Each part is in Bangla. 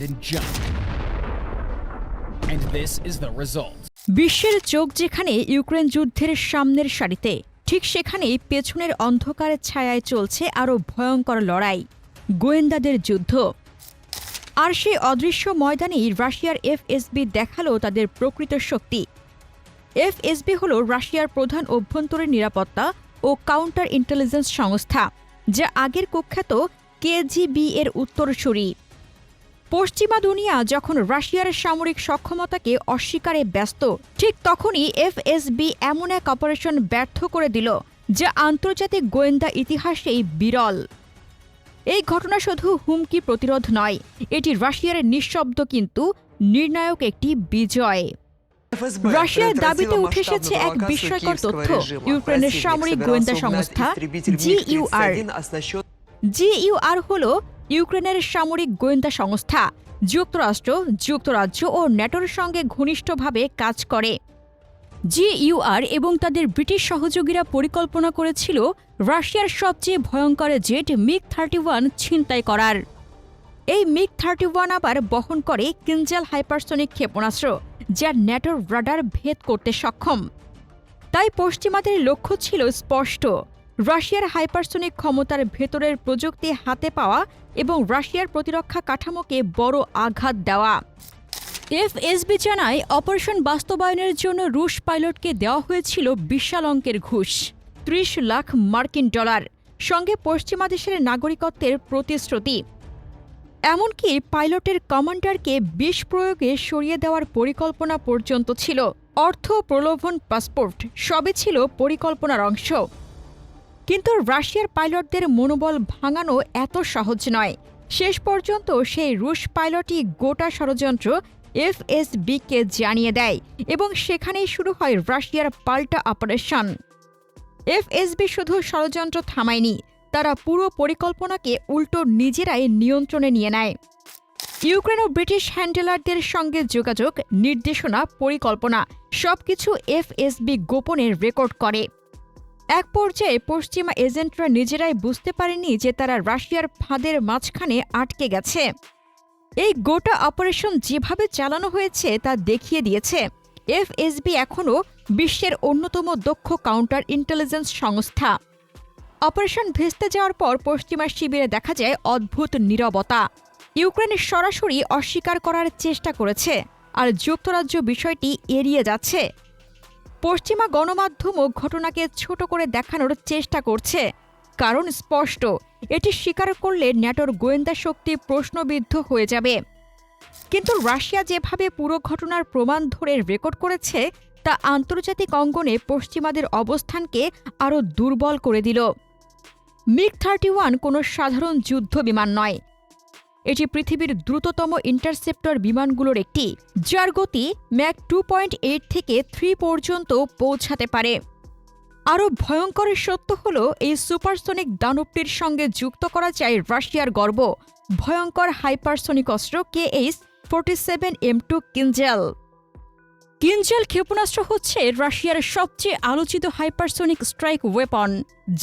and jump. And this is the result. বিশ্বের চোখ যেখানে ইউক্রেন যুদ্ধের সামনের সারিতে, ঠিক সেখানেই পেছনের অন্ধকারের ছায়ায় চলছে আরও ভয়ঙ্কর লড়াই গোয়েন্দাদের যুদ্ধ আর সেই অদৃশ্য ময়দানেই রাশিয়ার এফএসবি দেখাল তাদের প্রকৃত শক্তি এফএসবি হল রাশিয়ার প্রধান অভ্যন্তরীণ নিরাপত্তা ও কাউন্টার ইন্টেলিজেন্স সংস্থা, যা আগের কুখ্যাত কেজিবি এর উত্তরসূরি পশ্চিমা দুনিয়া যখন রাশিয়ার সামরিক সক্ষমতাকে অস্বীকারে ব্যস্ত ঠিক তখনই এফএসবি এমন এক অপারেশন ব্যর্থ করে দিল যা আন্তর্জাতিক গোয়েন্দা ইতিহাসেই বিরল। এই ঘটনা শুধু হুমকি প্রতিরোধ নয় এটি রাশিয়ার নিঃশব্দ কিন্তু নির্ণায়ক একটি বিজয়। রাশিয়ার দাবিতে উঠে এসেছে এক বিস্ময়কর তথ্য ইউক্রেনের সামরিক গোয়েন্দা সংস্থা জিইউআর জিইউআর হল ইউক্রেনের সামরিক গোয়েন্দা সংস্থা, যুক্তরাষ্ট্র, যুক্তরাজ্য ও ন্যাটোর সঙ্গে ঘনিষ্ঠভাবে কাজ করে। জিইউআর এবং তাদের ব্রিটিশ সহযোগীরা পরিকল্পনা করেছিল রাশিয়ার সবচেয়ে ভয়ঙ্কর জেট মিগ থার্টি ওয়ান ছিনতাই করার। এই মিগ থার্টি ওয়ান আবার বহন করে কিঞ্জাল হাইপারসনিক ক্ষেপণাস্ত্র, যা ন্যাটোর রাডার ভেদ করতে সক্ষম। তাই পশ্চিমাদের লক্ষ্য ছিল স্পষ্ট। রাশিয়ার হাইপারসনিক ক্ষমতার ভেতরের প্রযুক্তি হাতে পাওয়া এবং রাশিয়ার প্রতিরক্ষা কাঠামোকে বড় আঘাত দেওয়া। এফএসবি জানায়, অপারেশন বাস্তবায়নের জন্য রুশ পাইলটকে দেওয়া হয়েছিল বিশাল অঙ্কের ঘুষ, ত্রিশ লাখ মার্কিন ডলার, সঙ্গে পশ্চিমা দেশের নাগরিকত্বের প্রতিশ্রুতি। এমনকি পাইলটের কমান্ডারকে বিষ প্রয়োগে সরিয়ে দেওয়ার পরিকল্পনা পর্যন্ত ছিল। অর্থ প্রলোভন পাসপোর্ট সবই ছিল পরিকল্পনার অংশ। কিন্তু রাশিয়ার পাইলটদের মনোবল ভাঙানো এত সহজ নয়। শেষ পর্যন্ত সেই রুশ পাইলটই গোটা ষড়যন্ত্র এফএসবিকে জানিয়ে দেয় এবং সেখানেই শুরু হয় রাশিয়ার পাল্টা অপারেশন। এফএসবি শুধু ষড়যন্ত্র থামায়নি, তারা পুরো পরিকল্পনাকে উল্টো নিজেরাই নিয়ন্ত্রণে নিয়ে নেয়। ইউক্রেন ও ব্রিটিশ হ্যান্ডেলারদের সঙ্গে যোগাযোগ, নির্দেশনা, পরিকল্পনা, সবকিছু এফএসবি গোপনে রেকর্ড করে। এক পর্যায়ে পশ্চিমা এজেন্টরা নিজেরাই বুঝতে পারেনি যে তারা রাশিয়ার ফাঁদের মাঝখানে আটকে গেছে। এই গোটা অপারেশন যেভাবে চালানো হয়েছে তা দেখিয়ে দিয়েছে। এফএসবি এখনও বিশ্বের অন্যতম দক্ষ কাউন্টার ইন্টেলিজেন্স সংস্থা। অপারেশন ভেস্তে যাওয়ার পর পশ্চিমা শিবিরে দেখা যায় অদ্ভুত নীরবতা। ইউক্রেন সরাসরি অস্বীকার করার চেষ্টা করেছে, আর যুক্তরাজ্য বিষয়টি এড়িয়ে যাচ্ছে। পশ্চিমা গণমাধ্যমও ঘটনাকে ছোট করে দেখানোর চেষ্টা করছে। কারণ স্পষ্ট, এটি স্বীকার করলে ন্যাটোর গোয়েন্দা শক্তি প্রশ্নবিদ্ধ হয়ে যাবে। কিন্তু রাশিয়া যেভাবে পুরো ঘটনার প্রমাণ ধরে রেকর্ড করেছে, তা আন্তর্জাতিক অঙ্গনে পশ্চিমাদের অবস্থানকে আরও দুর্বল করে দিল। মিগ থার্টি ওয়ান কোনো সাধারণ যুদ্ধ বিমান নয়। এটি পৃথিবীর দ্রুততম ইন্টারসেপ্টর বিমানগুলোর একটি, যার গতি ম্যাক টু পয়েন্ট এইট থেকে থ্রি পর্যন্ত পৌঁছাতে পারে। আরও ভয়ঙ্করের সত্য হল, এই সুপারসনিক দানবটির সঙ্গে যুক্ত করা চাই রাশিয়ার গর্ব। ভয়ঙ্কর হাইপারসনিক অস্ত্র K H forty seven M two Kinzhal. Kinzhal ক্ষেপণাস্ত্র হচ্ছে রাশিয়ার সবচেয়ে আলোচিত হাইপারসোনিক স্ট্রাইক ওয়েপন,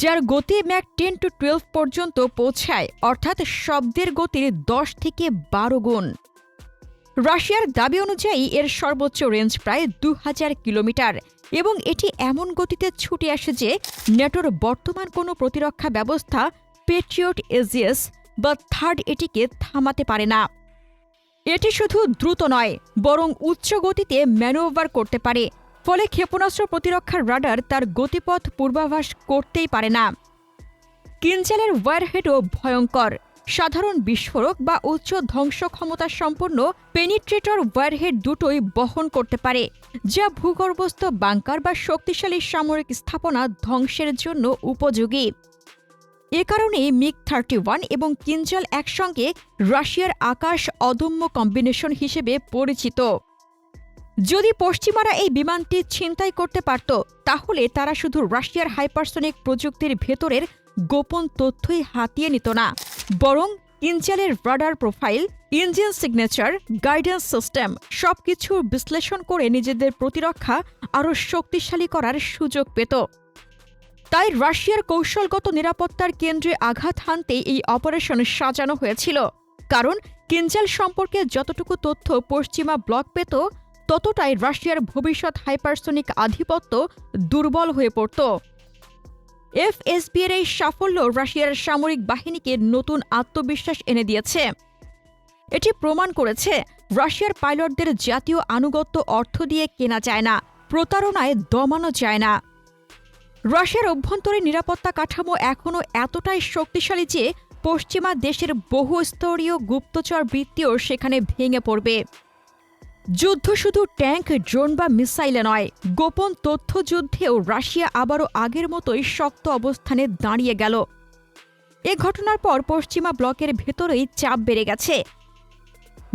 যার গতি ম্যাক টেন টু টুয়েলভ পর্যন্ত পৌঁছায়, অর্থাৎ শব্দের গতির দশ থেকে বারো গুণ। রাশিয়ার দাবি অনুযায়ী এর সর্বোচ্চ রেঞ্জ প্রায় দু হাজার কিলোমিটার, এবং এটি এমন গতিতে ছুটে আসে যে নেটোর বর্তমান কোনো প্রতিরক্ষা ব্যবস্থা পেট্রিয়ট এজিএস বা থার্ড এটিকে থামাতে পারে না। এটি শুধু দ্রুত নয়, বরং উচ্চ গতিতে ম্যানোভার করতে পারে। ফলে ক্ষেপণাস্ত্র প্রতিরক্ষার রাডার তার গতিপথ পূর্বাভাস করতেই পারে না। কিনজেলের ওয়ারহেডও ভয়ঙ্কর। সাধারণ বিস্ফোরক বা উচ্চ ধ্বংস ক্ষমতা সম্পন্ন পেনিট্রেটর ওয়ারহেড দুটোই বহন করতে পারে, যা ভূগর্ভস্থ বাংকার বা শক্তিশালী সামরিক স্থাপনা ধ্বংসের জন্য উপযোগী। এ কারণে মিগ থার্টি ওয়ান এবং কিনজল একসঙ্গে রাশিয়ার আকাশ অদম্য কম্বিনেশন হিসেবে পরিচিত। যদি পশ্চিমারা এই বিমানটি ছিনতাই করতে পারত, তাহলে তারা শুধু রাশিয়ার হাইপারসনিক প্রযুক্তির ভেতরের গোপন তথ্যই হাতিয়ে নিত না, বরং কিনজেলের radar profile, engine signature, guidance system সবকিছু বিশ্লেষণ করে নিজেদের প্রতিরক্ষা আরও শক্তিশালী করার সুযোগ পেত। তাই রাশিয়ার কৌশলগত নিরাপত্তার কেন্দ্রে আঘাত হানতে এই অপারেশন সাজানো হয়েছিল। কারণ কিনজাল সম্পর্কে যতটুকু তথ্য পশ্চিমা ব্লক পেত, ততটাই রাশিয়ার ভবিষ্যৎ হাইপারসোনিক আধিপত্য দুর্বল হয়ে পড়ত। এফএসবি এই সাফল্য রাশিয়ার সামরিক বাহিনীকে নতুন আত্মবিশ্বাস এনে দিয়েছে। এটি প্রমাণ করেছে, রাশিয়ার পাইলটদের জাতীয় আনুগত্য অর্থ দিয়ে কেনা যায় না, প্রতারণায় দমানো যায় না। রাশিয়ার অভ্যন্তরীণ নিরাপত্তা কাঠামো এখনও এতটাই শক্তিশালী যে পশ্চিমা দেশের বহুস্তরীয় গুপ্তচর বৃত্তিও সেখানে ভেঙে পড়বে। যুদ্ধ শুধু ট্যাঙ্ক, ড্রোন বা মিসাইলে নয়, গোপন তথ্যযুদ্ধেও রাশিয়া আবারও আগের মতোই শক্ত অবস্থানে দাঁড়িয়ে গেল। এ ঘটনার পর পশ্চিমা ব্লকের ভেতরেই চাপ বেড়ে গেছে।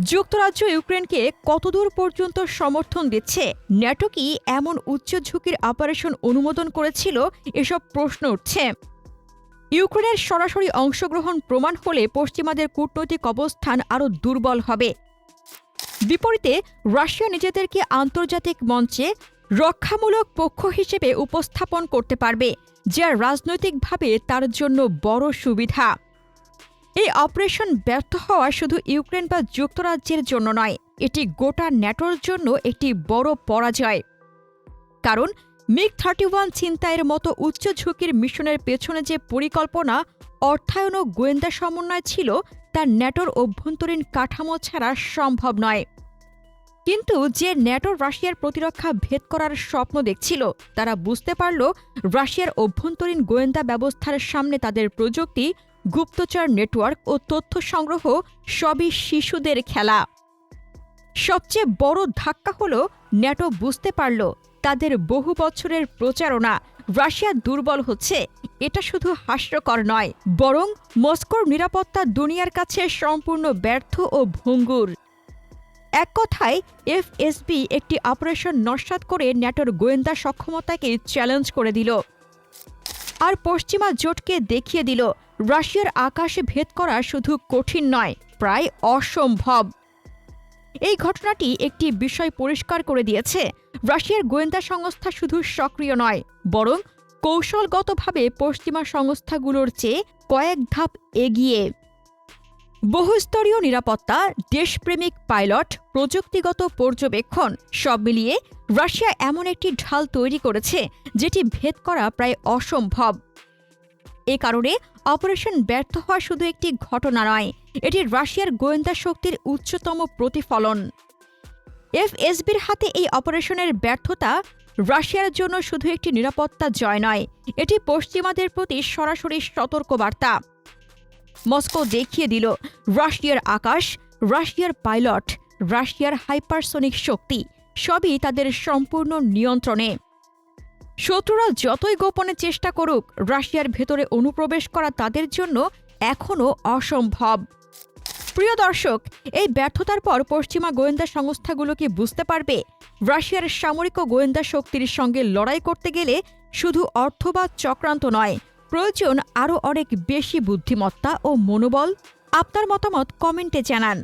যুক্তরাজ্য ইউক্রেনকে কতদূর পর্যন্ত সমর্থন দিচ্ছে? ন্যাটো কি এমন উচ্চ ঝুঁকির অপারেশন অনুমোদন করেছিল? এসব প্রশ্ন উঠছে। ইউক্রেনের সরাসরি অংশগ্রহণ প্রমাণ হলে পশ্চিমাদের কূটনৈতিক অবস্থান আরও দুর্বল হবে। বিপরীতে, রাশিয়া নিজেদেরকে আন্তর্জাতিক মঞ্চে রক্ষামূলক পক্ষ হিসেবে উপস্থাপন করতে পারবে, যা রাজনৈতিকভাবে তার জন্য বড় সুবিধা। এই অপারেশন ব্যর্থ হওয়া শুধু ইউক্রেন বা যুক্তরাজ্যের জন্য নয়, এটি গোটা ন্যাটোর জন্য একটি বড় পরাজয়। কারণ, মিগ থার্টি ওয়ান ছিনতাইয়ের মতো উচ্চ ঝুঁকির মিশনের পেছনে যে পরিকল্পনা, অর্থায়ন ও গোয়েন্দা সমন্বয় ছিল, তা ন্যাটোর অভ্যন্তরীণ কাঠামো ছাড়া সম্ভব নয়। কিন্তু যে ন্যাটো রাশিয়ার প্রতিরক্ষা ভেদ করার স্বপ্ন দেখছিল, তারা বুঝতে পারল, রাশিয়ার অভ্যন্তরীণ গোয়েন্দা ব্যবস্থার সামনে তাদের প্রযুক্তি গুপ্তচর নেটওয়ার্ক ও তথ্য সংগ্রহ সবই শিশুদের খেলা। সবচেয়ে বড় ধাক্কা হল ন্যাটো বুঝতে পারল তাদের বহু বছরের প্রচারণা রাশিয়া দুর্বল হচ্ছে, এটা শুধু হাস্যকর নয়, বরং মস্কোর নিরাপত্তা দুনিয়ার কাছে সম্পূর্ণ ব্যর্থ ও ভঙ্গুর। এক কথায় এফএসবি একটি অপারেশন নস্যাৎ করে ন্যাটোর গোয়েন্দা সক্ষমতাকে চ্যালেঞ্জ করে দিল। আর পশ্চিমা জোটকে দেখিয়ে দিল, রাশিয়ার আকাশে ভেদ করা শুধু কঠিন নয়, প্রায় অসম্ভব। এই ঘটনাটি একটি বিষয় পরিষ্কার করে দিয়েছে, রাশিয়ার গোয়েন্দা সংস্থা শুধু সক্রিয় নয়, বরং কৌশলগতভাবে পশ্চিমা সংস্থাগুলোর চেয়ে কয়েক ধাপ এগিয়ে। বহুস্তরীয় নিরাপত্তা, দেশপ্রেমিক পাইলট, প্রযুক্তিগত পর্যবেক্ষণ, সব মিলিয়ে রাশিয়া এমন একটি ঢাল তৈরি করেছে যেটি ভেদ করা প্রায় অসম্ভব। এ কারণে অপারেশন ব্যর্থ হওয়া শুধু একটি ঘটনা নয়, এটি রাশিয়ার গোয়েন্দা শক্তির উচ্চতম প্রতিফলন। এফএসবির হাতে এই অপারেশনের ব্যর্থতা রাশিয়ার জন্য শুধু একটি নিরাপত্তা জয় নয়, এটি পশ্চিমাদের প্রতি সরাসরি সতর্কবার্তা। মস্কো দেখিয়ে দিল রাশিয়ার আকাশ, রাশিয়ার পাইলট, রাশিয়ার হাইপারসোনিক শক্তি, সবই তাদের সম্পূর্ণ নিয়ন্ত্রণে। শত্রুরা যতই গোপনে চেষ্টা করুক, রাশিয়ার ভেতরে অনুপ্রবেশ করা তাদের জন্য এখনও অসম্ভব। প্রিয় দর্শক, এই ব্যর্থতার পর পশ্চিমা গোয়েন্দা সংস্থাগুলো কি বুঝতে পারবে? রাশিয়ার সামরিক ও গোয়েন্দা শক্তির সঙ্গে লড়াই করতে গেলে শুধু অর্থ বা চক্রান্ত নয় প্রয়োজন আরও অনেক বেশি বুদ্ধিমত্তা ও মনোবল, আপনার মতামত কমেন্টে জানান।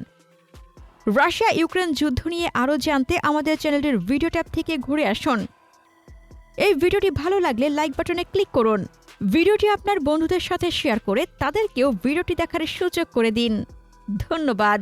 রাশিয়া, ইউক্রেন যুদ্ধ নিয়ে আরও জানতে আমাদের চ্যানেলটির ভিডিও ট্যাব থেকে ঘুরে আসুন। এই ভিডিওটি ভালো লাগলে লাইক বাটনে ক্লিক করুন। ভিডিওটি আপনার বন্ধুদের সাথে শেয়ার করে তাদেরকেও ভিডিওটি দেখার সুযোগ করে দিন। ধন্যবাদ।